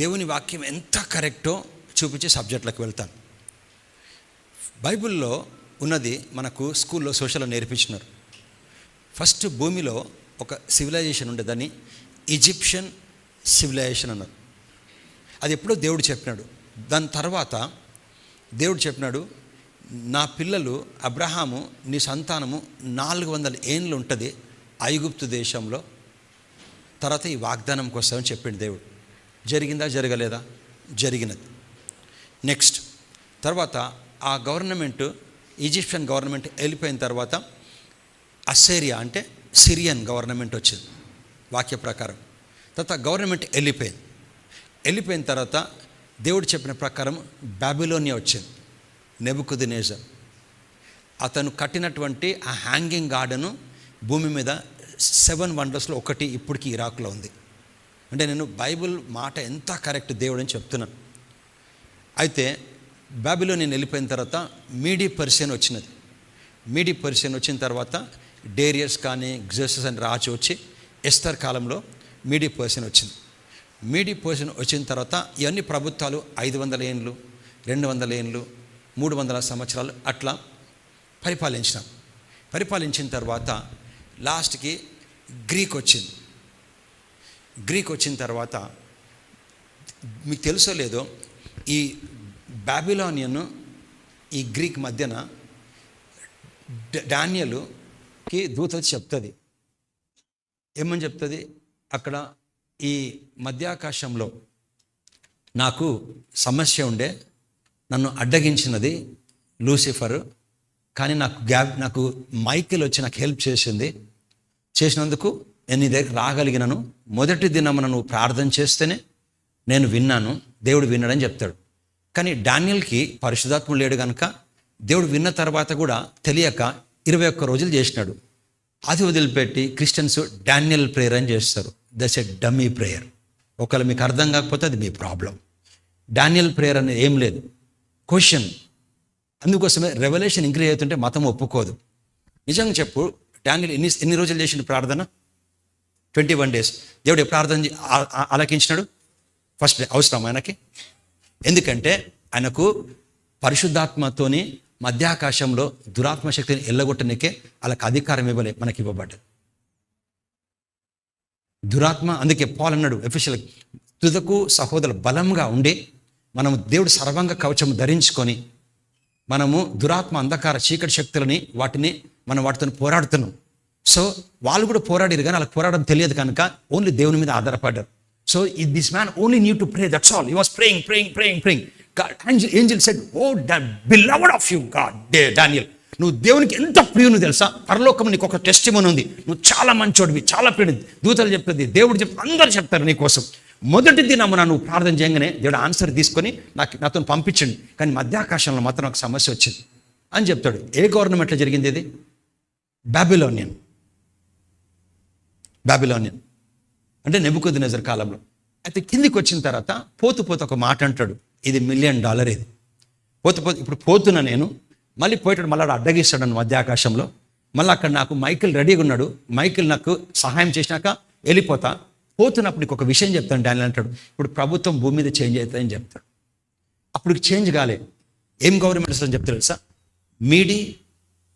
దేవుని వాక్యం ఎంత కరెక్టో చూపించే సబ్జెక్టులకు వెళ్తాను. బైబిల్లో ఉన్నది మనకు స్కూల్లో సోషల్ నేర్పించినారు. ఫస్ట్ భూమిలో ఒక సివిలైజేషన్ ఉండేదని ఈజిప్షియన్ సివిలైజేషన్ అన్నారు. అది ఎప్పుడో దేవుడు చెప్పినాడు. దాని తర్వాత దేవుడు చెప్పినాడు నా పిల్లలు అబ్రహాము నీ సంతానము నాలుగు వందల ఏండ్లు ఉంటుంది ఐగుప్తు దేశంలో. తర్వాత ఈ వాగ్దానం కోసం చెప్పిండు దేవుడు. జరిగిందా జరగలేదా? జరిగినది. నెక్స్ట్ తర్వాత ఆ గవర్నమెంట్ ఈజిప్షియన్ గవర్నమెంట్ వెళ్ళిపోయిన తర్వాత అసేరియా అంటే సిరియన్ గవర్నమెంట్ వచ్చింది వాక్య ప్రకారం. తర్వాత గవర్నమెంట్ వెళ్ళిపోయింది. వెళ్ళిపోయిన తర్వాత దేవుడు చెప్పిన ప్రకారం బ్యాబిలోనియా వచ్చింది నెబుకుది నేజర్ అతను కట్టినటువంటి ఆ హ్యాంగింగ్ గార్డెను భూమి మీద సెవెన్ వండర్స్లో ఒకటి ఇప్పటికీ ఇరాక్లో ఉంది. అంటే నేను బైబిల్ మాట ఎంత కరెక్ట్ దేవుడు అని చెప్తున్నాను అయితే బాబిలో నేను వెళ్ళిపోయిన తర్వాత మీడి పర్సియన్ వచ్చినది. మీడి పర్సియన్ వచ్చిన తర్వాత డేరియస్ కానీ గ్జెసస్ అని రాజు వచ్చి ఎస్తర్ కాలంలో మీడి పర్సన్ వచ్చింది. మీడి పర్సన్ వచ్చిన తర్వాత ఇవన్నీ ప్రభుత్వాలు ఐదు వందల ఏండ్లు రెండు వందల ఏండ్లు మూడు వందల సంవత్సరాలు అట్లా పరిపాలించినాం. పరిపాలించిన తర్వాత లాస్ట్కి గ్రీక్ వచ్చింది. గ్రీక్ వచ్చిన తర్వాత మీకు తెలుసో లేదో ఈ బాబిలోనియన్ ఈ గ్రీక్ మధ్యన డానియలుకి దూత వచ్చి చెప్తుంది. ఏమని చెప్తుంది? అక్కడ ఈ మధ్యాకాశంలో నాకు సమస్య ఉండే నన్ను అడ్డగించినది లూసిఫర్ కానీ నాకు గ్యాప్ నాకు మైకిల్ వచ్చి నాకు హెల్ప్ చేసింది. చేసినందుకు నేను నీ దగ్గర రాగలిగినాను. మొదటి దినమున నువ్వు ప్రార్థన చేస్తేనే నేను విన్నాను. దేవుడు విన్నాడని చెప్తాడు. కానీ డానియల్కి పరిశుధాత్మ లేడు కనుక దేవుడు విన్న తర్వాత కూడా తెలియక ఇరవై ఒక్క రోజులు చేసినాడు. అది వదిలిపెట్టి క్రిస్టియన్స్ డానియల్ ప్రేయర్ అని చేస్తారు. That's a dummy prayer. ఒకవేళ మీకు అర్థం కాకపోతే అది మీ ప్రాబ్లం. డానియల్ ప్రేయర్ అనేది ఏం లేదు. క్వశ్చన్. అందుకోసమే రెవల్యూషన్ ఇంక్రీజ్ అవుతుంటే మతం ఒప్పుకోదు. నిజంగా చెప్పు డానియల్ ఎన్ని ఎన్ని రోజులు చేసిన ప్రార్థన? ట్వంటీ వన్ డేస్ దేవుడు ప్రార్థన ఆలకించినాడు? ఫస్ట్ డే అవసరం ఆయనకి? ఎందుకంటే ఆయనకు పరిశుద్ధాత్మతోని మధ్యాకాశంలో దురాత్మ శక్తిని ఎల్లగొట్టనికే వాళ్ళకి అధికారం ఇవ్వలే మనకి ఇవ్వబడ్డది. దురాత్మ అందుకే పాల్ అన్నాడు ఎఫిషియల్ తుదకు సహోదరు బలంగా ఉండి మనము దేవుడు సర్వంగ కవచం ధరించుకొని మనము దురాత్మ అంధకార చీకటి శక్తులని వాటిని మనం వాటితో పోరాడుతున్నాం. సో వాళ్ళు కూడా పోరాడారు కానీ వాళ్ళకి పోరాడడం తెలియదు కనుక ఓన్లీ దేవుని మీద ఆధారపడ్డారు. So this man only knew to pray that's all he was praying praying praying praying angel said O beloved of you God Daniel నువ్వు దేవునికి ఎంత ప్రియును తెలుసా? పరలోకం నీకు ఒక టెస్ట్ ఉంది. నువ్వు చాలా మంచోడివి చాలా ప్రియుని దూతలు చెప్తుంది దేవుడు చెప్ అందరు చెప్తారు నీకోసం మొదటి దినమున నువ్వు ప్రార్థన చేయగానే దేవుడు ఆన్సర్ తీసుకొని నాకు నాతో పంపించండి. కానీ మధ్యాకాశంలో మాత్రం నాకు సమస్య వచ్చింది. అని చెప్తాడు. ఏ గవర్నమెంట్లో జరిగింది ఇది? Babylonian Babylonian. అంటే నెబుకొద్ది నజర్ కాలంలో. అయితే కిందికి వచ్చిన తర్వాత పోతు పోతు ఒక మాట అంటాడు. ఇది మిలియన్ డాలర్ ఇది. పోతు పోతు ఇప్పుడు పోతున్నా నేను మళ్ళీ పోయేటాడు మళ్ళీ అడ్డగిస్తాడు నన్ను మధ్య ఆకాశంలో. మళ్ళీ అక్కడ నాకు మైకిల్ రెడీగా ఉన్నాడు. మైకిల్ నాకు సహాయం చేసినాక వెళ్ళిపోతా. పోతున్నప్పుడు నీకు ఒక విషయం చెప్తాను డానియల్ అంటాడు. ఇప్పుడు ప్రభుత్వం భూమి మీద చేంజ్ అవుతుందని చెప్తాడు. అప్పుడు చేంజ్ కాలే. ఏం గవర్నమెంట్ వస్తుందని చెప్తాడు తెలుసా? మీడి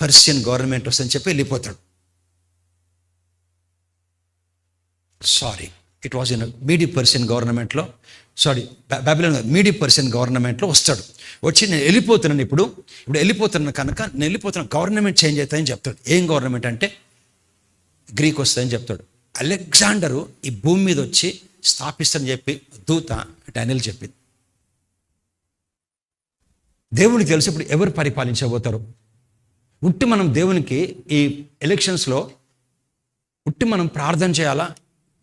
పర్షియన్ గవర్నమెంట్ వస్తుందని చెప్పి వెళ్ళిపోతాడు. Sorry it was in Medo Persian గవర్నమెంట్లో సారీ బాబిలోన్ మీడి పర్సన్ గవర్నమెంట్లో వస్తాడు. వచ్చి నేను వెళ్ళిపోతున్నాను ఇప్పుడు. ఇప్పుడు వెళ్ళిపోతున్నాను కనుక నేను వెళ్ళిపోతున్నా గవర్నమెంట్ చేంజ్ అవుతాయని చెప్తాడు. ఏం గవర్నమెంట్ అంటే? గ్రీక్ వస్తుందని చెప్తాడు. అలెగ్జాండరు ఈ భూమి మీద వచ్చి స్థాపిస్తానని చెప్పి దూత డానియల్ చెప్పింది. దేవునికి తెలిసి ఇప్పుడు ఎవరు పరిపాలించబోతారు? ఉట్టి మనం దేవునికి ఈ ఎలక్షన్స్లో ఉట్టి మనం ప్రార్థన చేయాలా?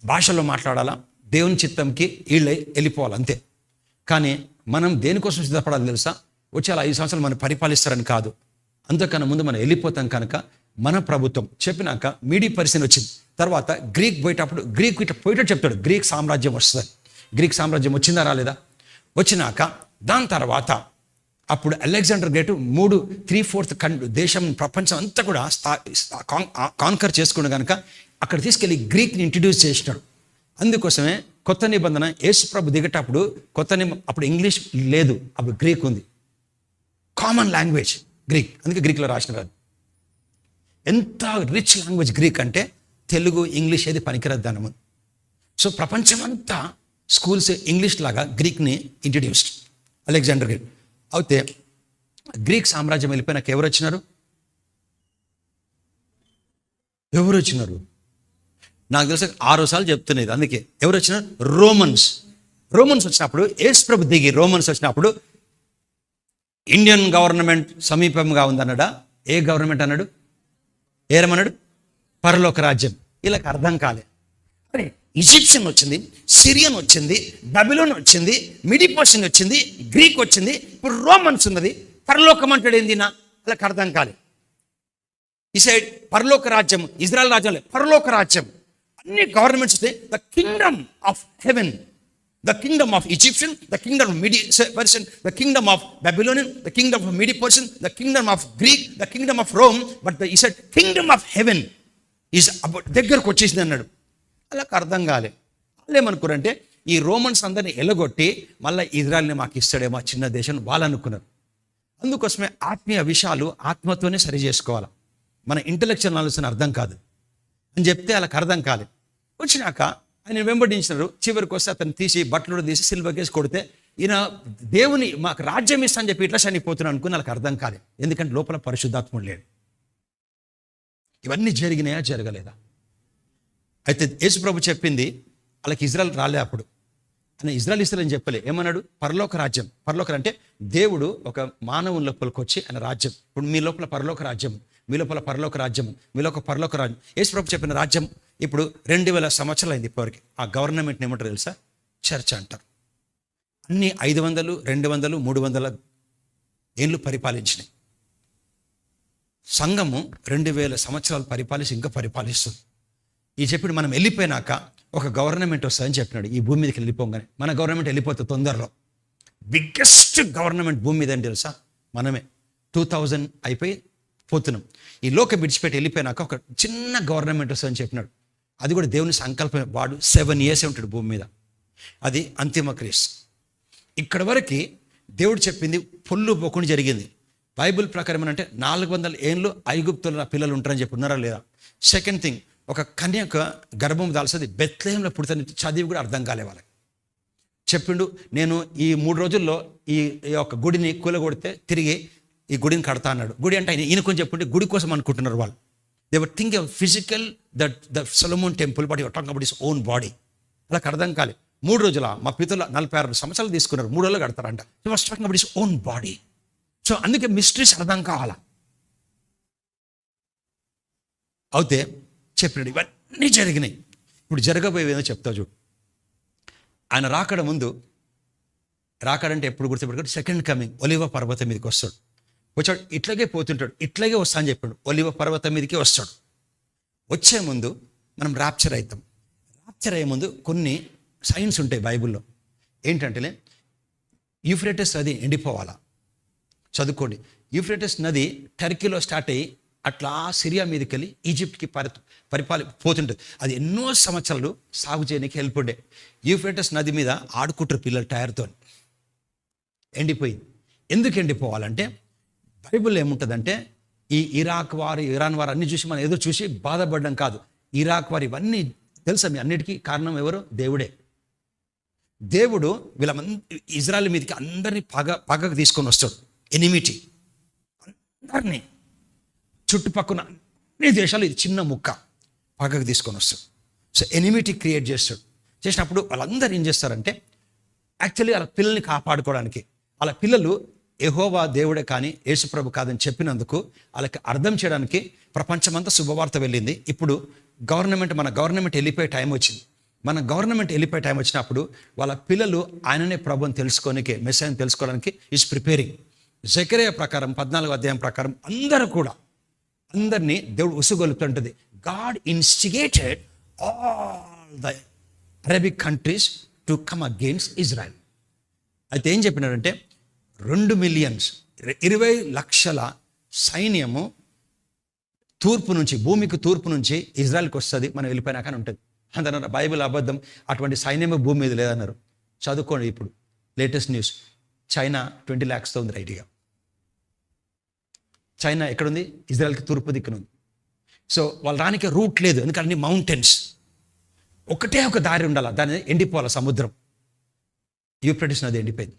భాషలో మాట్లాడాలా? దేవుని చిత్తంకి వీళ్ళై వెళ్ళిపోవాలి అంతే. కానీ మనం దేనికోసం సిద్ధపడాలి తెలుసా? వచ్చే అలా ఐదు సంవత్సరాలు మనం పరిపాలిస్తారని కాదు. అంతకన్నా ముందు మనం వెళ్ళిపోతాం కనుక మన ప్రభుత్వం చెప్పినాక మీడి పరిస్థితి వచ్చింది. తర్వాత గ్రీక్ పోయేటప్పుడు గ్రీక్ ఇట్లా పోయేటప్పుడు చెప్తాడు. గ్రీక్ సామ్రాజ్యం వస్తుంది. గ్రీక్ సామ్రాజ్యం వచ్చిందా రాలేదా? వచ్చినాక దాని తర్వాత అప్పుడు అలెగ్జాండర్ గ్రేట్ మూడు త్రీ ఫోర్త్ కన్ దేశం ప్రపంచం అంతా కూడా కాన్కర్ చేసుకుని కనుక అక్కడ తీసుకెళ్ళి గ్రీక్ని ఇంట్రడ్యూస్ చేసినాడు. అందుకోసమే కొత్త నిబంధన యేసు ప్రభు దిగేటప్పుడు కొత్త నిబ అప్పుడు ఇంగ్లీష్ లేదు అప్పుడు గ్రీక్ ఉంది. కామన్ లాంగ్వేజ్ గ్రీక్ అందుకే గ్రీక్లో రాసిన ఎంత రిచ్ లాంగ్వేజ్ గ్రీక్ అంటే తెలుగు ఇంగ్లీష్ ఏది పనికిరద్దు దానము సో ప్రపంచమంతా స్కూల్స్ ఇంగ్లీష్ లాగా గ్రీక్ని ఇంట్రడ్యూస్డ్ అలెగ్జాండర్ గ్రీక్ అయితే గ్రీక్ సామ్రాజ్యం వెళ్ళిపోయినాక ఎవరు వచ్చినారు? ఎవరు వచ్చినారు? నాకు తెలుసు ఆరోసార్లు చెప్తున్నది. అందుకే ఎవరు వచ్చినారు రోమన్స్. రోమన్స్ వచ్చినప్పుడు ఏసు ప్రభు దిగి రోమన్స్ వచ్చినప్పుడు ఇండియన్ గవర్నమెంట్ సమీపంగా ఉందన్నాడా? ఏ గవర్నమెంట్ అన్నాడు? ఏరమన్నాడు పరలోక రాజ్యం. వీళ్ళకి అర్థం కాలే. అరే ఈజిప్షియన్ వచ్చింది సిరియన్ వచ్చింది బబిలోన్ వచ్చింది మిడిపోషన్ వచ్చింది గ్రీక్ వచ్చింది ఇప్పుడు రోమన్స్ ఉన్నది. పరలోకం అంటాడు ఏంది నా వాళ్ళకి అర్థం కాలే. ఈ సైడ్ పరలోక రాజ్యం ఇజ్రాయల్ రాజ్యం పరలోక రాజ్యం. అన్ని గవర్నమెంట్స్ వస్తే the kingdom of heaven the kingdom of Egyptian the kingdom of Medo Persian the kingdom of Babylonian the kingdom of Medo Persian the kingdom of Greek the kingdom of Rome but the is a kingdom of heaven is about దగ్గరకు వచ్చేసింది అన్నాడు. వాళ్ళకి అర్థం కాలే. వాళ్ళు ఏమనుకున్నారంటే ఈ Romans అందరిని ఎలగొట్టి మళ్ళీ ఇజ్రాయల్ని మాకు ఇస్తాడేమో చిన్న దేశం వాళ్ళు అనుకున్నారు. అందుకోసమే ఆత్మీయ విషయాలు ఆత్మతోనే సరి చేసుకోవాలి మన ఇంటలెక్చువల్ నాలెడ్జ్ అర్థం కాదు. అని చెప్తే వాళ్ళకి అర్థం కాలేదు. వచ్చినాక ఆయన వెంబడించినారు. చివరికి వస్తే అతను తీసి బట్టలు తీసి సిల్వకేసి కొడితే ఈయన దేవుని మాకు రాజ్యం ఇస్తా అని చెప్పి ఇట్లా చనిపోతున్నాను అనుకుని వాళ్ళకి అర్థం కాలేదు. ఎందుకంటే లోపల పరిశుద్ధాత్ముడు లేడు. ఇవన్నీ జరిగినాయా? జరగలేదా? అయితే యేసుప్రభు చెప్పింది వాళ్ళకి ఇజ్రాయల్ రాలే అప్పుడు. అని ఇజ్రాయల్ ఇస్రాయల్ అని చెప్పలే. ఏమన్నాడు? పరలోక రాజ్యం. పరలోక అంటే దేవుడు ఒక మానవుని లోపలికి వచ్చి ఆయన రాజ్యం. ఇప్పుడు మీ లోపల పరలోక రాజ్యం మీ లోపల పరలోక రాజ్యం మీ లోపల పరలోక రాజ్యం. యేసు ప్రభు చెప్పిన రాజ్యం ఇప్పుడు రెండు వేల సంవత్సరాలు అయింది ఇప్పటివరకు. ఆ గవర్నమెంట్ని ఏమంటారు తెలుసా? చర్చ్ అంటారు. అన్ని ఐదు వందలు రెండు వందలు మూడు వందల ఏళ్ళు పరిపాలించినాయి. సంఘము రెండు వేల సంవత్సరాలు పరిపాలించి ఇంకా పరిపాలిస్తుంది. ఈ చెప్పిడు మనం వెళ్ళిపోయినాక ఒక గవర్నమెంట్ వస్తుందని చెప్పినాడు. ఈ భూమి మీదకి వెళ్ళిపోగానే. మన గవర్నమెంట్ వెళ్ళిపోతుంది తొందరలో. బిగ్గెస్ట్ గవర్నమెంట్ భూమి మీద అని తెలుసా? మనమే. టూ థౌజండ్ అయిపోయి పోతున్నాం. ఈ లోక విడిచిపెట్టి వెళ్ళిపోయినాక ఒక చిన్న గవర్నమెంట్ వస్తుందని చెప్పినాడు. అది కూడా దేవుని సంకల్పం వాడు సెవెన్ ఇయర్స్ ఉంటాడు భూమి మీద. అది అంతిమ క్రీస్ ఇక్కడ వరకు దేవుడు చెప్పింది పొల్లు పోకుండా జరిగింది. బైబిల్ ప్రకారం ఏంటంటే నాలుగు వందల ఏళ్ళు ఐగుప్తులు నా పిల్లలు ఉంటారని చెప్పి ఉన్నారా లేదా? సెకండ్ థింగ్ ఒక కన్యక గర్భం దాల్సింది బెత్లహంలో పుడుతుంది చదివి కూడా అర్థం కాలే వాళ్ళకి. చెప్పిండు నేను ఈ మూడు రోజుల్లో ఈ ఈ యొక్క గుడిని కూలగొడితే తిరిగి ఈ గుడిని కడతా అన్నాడు. గుడి అంటే ఆయన ఈయన కొంచెం చెప్పుంటే గుడి కోసం అనుకుంటున్నారు వాళ్ళు. They were think physical that the Solomon temple but your talk about his own body అలా అర్థం కాలే. మూడు రోజుల మా పితల నలభై ఆరు సంవత్సరాలు తీసుకున్నారు. మూడు రోజులు కడతారంట. So was talking about his own body so అందుకే మిస్టరీస్ అర్థం కావాలా? అయితే చెప్పినాడు ఇవన్నీ జరిగినాయి. ఇప్పుడు జరగబోయేదో చెప్తా చూడు. ఆయన రాకడ ముందు రాకడంటే ఎప్పుడు గుర్తుపెట్టుకోండి సెకండ్ కమింగ్ ఒలివ పర్వతం మీదకి వస్తాడు. వచ్చాడు. ఇట్లాగే పోతుంటాడు. ఇట్లాగే వస్తా అని చెప్పాడు. ఒలివ పర్వతం మీదకి వస్తాడు. వచ్చే ముందు మనం ర్యాప్చర్ అవుతాం ర్యాప్చర్ అయ్యే ముందు కొన్ని సైన్స్ ఉంటాయి బైబిల్లో. ఏంటంటే యూఫ్రేటస్ నది ఎండిపోవాలా? చదువుకోండి. యూఫ్రేటస్ నది టర్కీలో స్టార్ట్ అయ్యి అట్లా సిరియా మీదకి వెళ్ళి ఈజిప్ట్కి పరి పరిపాలి పోతుంటుంది. అది ఎన్నో సంవత్సరాలు సాగు చేయడానికి హెల్ప్ ఉండే. యూఫ్రేటస్ నది మీద ఆడుకుంటారు పిల్లలు టైర్తో ఎండిపోయింది. ఎందుకు ఎండిపోవాలంటే బైబిల్ ఏముంటుందంటే ఈ ఇరాక్ వారు ఇరాన్ వారు అన్ని చూసి మనం ఏదో చూసి బాధపడడం కాదు. ఇరాక్ వారు ఇవన్నీ తెలుసా మీ అన్నిటికీ కారణం ఎవరు? దేవుడే. దేవుడు వీళ్ళమంది ఇజ్రాయల్ మీదకి అందరినీ పగ పగకు తీసుకొని వస్తాడు. ఎనిమిటీ. అందరినీ. చుట్టుపక్కల అన్ని దేశాలు ఇది చిన్న ముక్క. పగకు తీసుకొని వస్తాడు. సో ఎనిమిటీ క్రియేట్ చేస్తాడు. చేసినప్పుడు వాళ్ళందరూ ఏం చేస్తారంటే యాక్చువల్లీ వాళ్ళ పిల్లల్ని కాపాడుకోవడానికి వాళ్ళ పిల్లలు ఎహోవా దేవుడే కానీ యేసుప్రభు కాదని చెప్పినందుకు వాళ్ళకి అర్థం చేయడానికి ప్రపంచమంతా శుభవార్త వెళ్ళింది. ఇప్పుడు గవర్నమెంట్ మన గవర్నమెంట్ వెళ్ళిపోయే టైం వచ్చింది. మన గవర్నమెంట్ వెళ్ళిపోయే టైం వచ్చినప్పుడు వాళ్ళ పిల్లలు ఆయననే ప్రభుని తెలుసుకోనికి మెసేజ్ తెలుసుకోవడానికి ఈజ్ ప్రిపేరింగ్ జకరియా ప్రకారం పద్నాలుగు అధ్యాయం ప్రకారం అందరూ కూడా అందరినీ దేవుడు ఉసుగొలుపుతుంటుంది. God instigated all the Arabic countries to come against Israel అయితే ఏం చెప్పినారంటే రెండు మిలియన్స్ ఇరవై లక్షల సైన్యము తూర్పు నుంచి భూమికి తూర్పు నుంచి ఇజ్రాయల్కి వస్తుంది మనం వెళ్ళిపోయినాకని ఉంటుంది. అందన్నారు బైబిల్ అబద్ధం అటువంటి సైన్యమే భూమి మీద లేదన్నారు. చదువుకోండి ఇప్పుడు లేటెస్ట్ న్యూస్ చైనా ట్వంటీ ల్యాక్స్తో ఉంది రైట్గా చైనా ఎక్కడుంది? ఇజ్రాయల్కి తూర్పు దిక్కునుంది. సో వాళ్ళు రానికి రూట్ లేదు ఎందుకంటే అన్ని మౌంటైన్స్ ఒకటే ఒక దారి ఉండాలి దాని ఎండిపోవాలి సముద్రం. యూప్రటిస్ నది ఎండిపోయింది.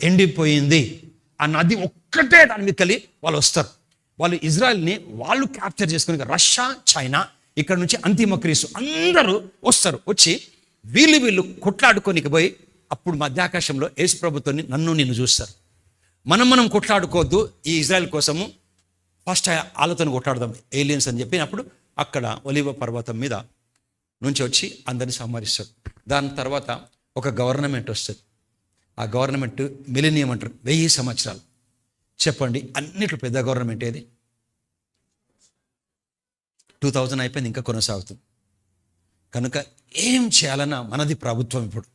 ఎండిపోయింది ఆ నది ఒక్కటే దాని మీద కలిగి వాళ్ళు వస్తారు. వాళ్ళు ఇజ్రాయెల్ని వాళ్ళు క్యాప్చర్ చేసుకుని రష్యా చైనా ఇక్కడ నుంచి అంతిమ క్రీస్తు అందరూ వస్తారు. వచ్చి వీళ్ళు వీళ్ళు కొట్లాడుకోనికి పోయి అప్పుడు మధ్యాకాశంలో యేసు ప్రభుత్వాన్ని నన్ను నిన్ను చూస్తారు. మనం మనం కొట్లాడుకోవద్దు ఈ ఇజ్రాయెల్ కోసము. ఫస్ట్ వాళ్ళతో కొట్లాడదాం. ఏలియన్స్ అని చెప్పినప్పుడు అక్కడ ఒలివ పర్వతం మీద నుంచి వచ్చి అందరిని సంహరిస్తాడు. దాని తర్వాత ఒక గవర్నమెంట్ వస్తుంది. ఆ గవర్నమెంట్ మిలినియం అంటారు. వెయ్యి సంవత్సరాలు. చెప్పండి అన్నిట్లో పెద్ద గవర్నమెంట్ ఏది? టూ థౌజండ్ అయిపోయింది ఇంకా కొనసాగుతుంది. కనుక ఏం చేయాలన్నా మనది ప్రభుత్వం ఇప్పుడు.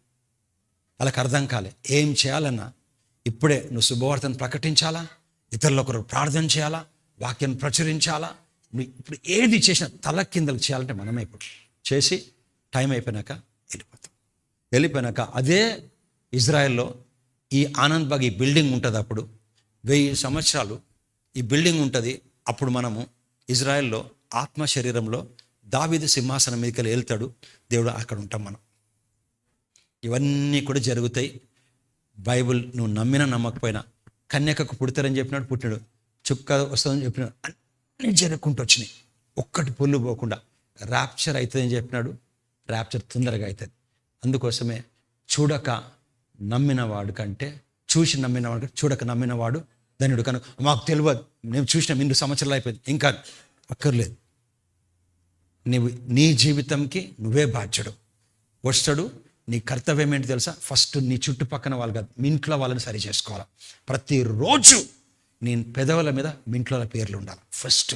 వాళ్ళకి అర్థం కాలే. ఏం చేయాలన్నా ఇప్పుడే నువ్వు శుభవార్తను ప్రకటించాలా? ఇతరుల కొరకు ప్రార్థన చేయాలా? వాక్యం ప్రచురించాలా? నువ్వు ఇప్పుడు ఏది చేసినా తల కిందలు చేయాలంటే మనమే ఇప్పుడు. చేసి టైం అయిపోయినాక వెళ్ళిపోతాం. వెళ్ళిపోయినాక అదే ఇజ్రాయెల్లో ఈ ఆనంద్ బాగ్ ఈ బిల్డింగ్ ఉంటుంది అప్పుడు. వెయ్యి సంవత్సరాలు ఈ బిల్డింగ్ ఉంటుంది. అప్పుడు మనము ఇజ్రాయెల్లో ఆత్మ శరీరంలో దావిద సింహాసనం మీదకి వెళ్తాడు. దేవుడు అక్కడ ఉంటాం మనం. ఇవన్నీ కూడా జరుగుతాయి. బైబిల్ నువ్వు నమ్మినా నమ్మకపోయినా కన్యకకు పుడతారని చెప్పినాడు పుట్టినాడు. చుక్క వస్తుందని చెప్పినాడు. అన్నీ జరుగుకుంటూ వచ్చినాయి. ఒక్కటి పొల్లు పోకుండా ర్యాప్చర్ అవుతుందని చెప్పినాడు. ర్యాప్చర్ తొందరగా అవుతుంది. అందుకోసమే చూడక నమ్మినవాడు కంటే చూసి నమ్మినవాడు చూడక నమ్మినవాడు ధన్యుడు. కనుక మాకు తెలియదు. మేము చూసిన ఇన్ని సంవత్సరాలు అయిపోయింది. ఇంకా అక్కర్లేదు. నీవు నీ జీవితంకి నువ్వే బాధ్యుడు. వస్తాడు. నీ కర్తవ్యం ఏంటి తెలుసా? ఫస్ట్ నీ చుట్టుపక్కన వాళ్ళు కాదు మీ ఇంట్లో వాళ్ళని సరి చేసుకోవాలి. ప్రతిరోజు నీ పెదవుల మీద మీ ఇంట్లో పేర్లు ఉండాలి. ఫస్ట్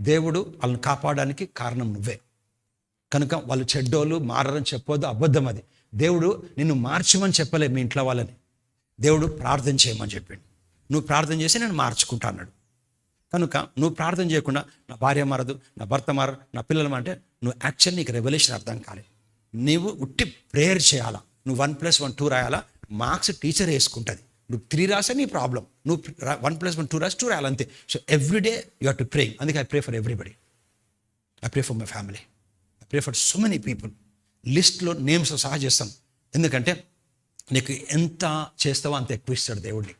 దేవుడు వాళ్ళని కాపాడడానికి కారణం నువ్వే. కనుక వాళ్ళు చెడ్డోళ్ళు మారని చెప్పొద్దు అబద్ధం అది. దేవుడు నిన్ను మార్చమని చెప్పలే మీ ఇంట్లో వాళ్ళని. దేవుడు ప్రార్థన చేయమని చెప్పిండు. నువ్వు ప్రార్థన చేసి నేను మార్చుకుంటా అన్నాడు. కనుక నువ్వు ప్రార్థన చేయకుండా నా భార్య మారదు నా భర్త మారదు నా పిల్లలు అంటే నువ్వు యాక్చువల్ నీకు రెవల్యూషన్ అర్థం కాలేదు. నీవు ఉట్టి ప్రేయర్ చేయాలా? నువ్వు వన్ ప్లస్ వన్ టూ రాయాలా? మార్క్స్ టీచర్ వేసుకుంటుంది. నువ్వు త్రీ రాసే నీ ప్రాబ్లం నువ్వు వన్ ప్లస్ వన్ టూ రాసి two రాయాలంతే. So everyday you have to pray అందుకే I pray for everybody I pray for my family pray for so many people లిస్ట్లో names సహా చేస్తాం. ఎందుకంటే నీకు ఎంత చేస్తావో అంత ఎక్కువ ఇస్తాడు దేవుడిని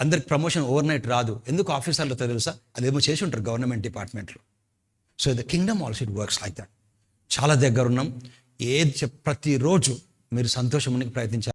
అందరికి ప్రమోషన్ ఓవర్ నైట్ రాదు. ఎందుకు ఆఫీసర్లు తెలుసా? అదేమో చేసి ఉంటారు గవర్నమెంట్ డిపార్ట్మెంట్లో so the kingdom also it works like that చాలా దగ్గర ఉన్నాం ఏది ప్రతిరోజు మీరు సంతోషం ప్రయత్నించాలి.